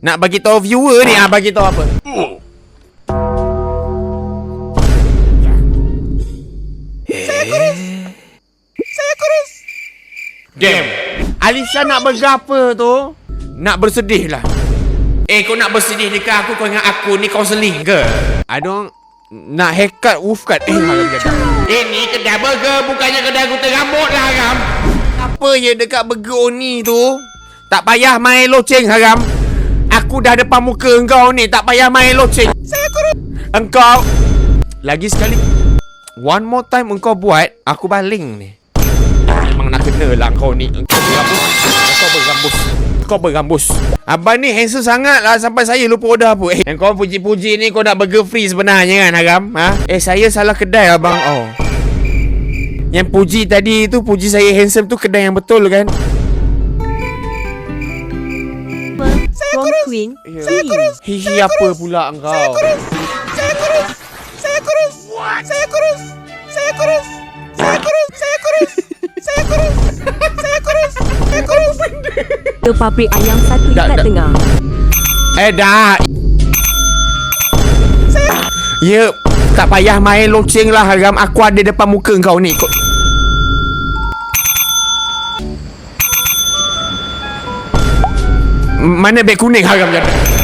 Nak bagi tahu viewer ni ah bagi tahu apa? Saya kurus. Damn. Alisa nak berapa tu? Nak bersedih lah. Eh kau nak bersedih dekat aku kau ingat aku ni kaunseling ke? I don't nak haircut wolf cut eh haram jaga. Eh ni kedai burger bukannya kedai gunting rambut lah haram. Apa je dekat burger Oni tu? Tak payah main loceng haram. Aku dah depan muka engkau ni tak payah main loceng. Saya kurus. Engkau lagi sekali. One more time engkau buat Aku baling ni. Memang nak kena lah kau ni. Kau berambus Kau berambus Kau berambus Abang ni handsome sangat lah Sampai saya lupa order apa. Eh kau puji-puji ni Kau nak burger free sebenarnya kan Haram ha? Eh saya salah kedai abang. Oh. Yang puji tadi tu Puji saya handsome tu Kedai yang betul kan queen? Yeah. Saya kurus. Hi hi apa kurus. pula engkau? Saya kurus. Saya kurus. Saya kurus. What? Saya kurus. Saya kurus. Saya kurus. Saya kurus. Saya kurus. Saya kurus. Saya kurus. Tu pabrik ayam satu dekat tengah. Eh dah. Saya. Ya, tak payah main loceng lah Haram aku ada depan muka kau ni Kau મને બે કુને ખાગમ જટ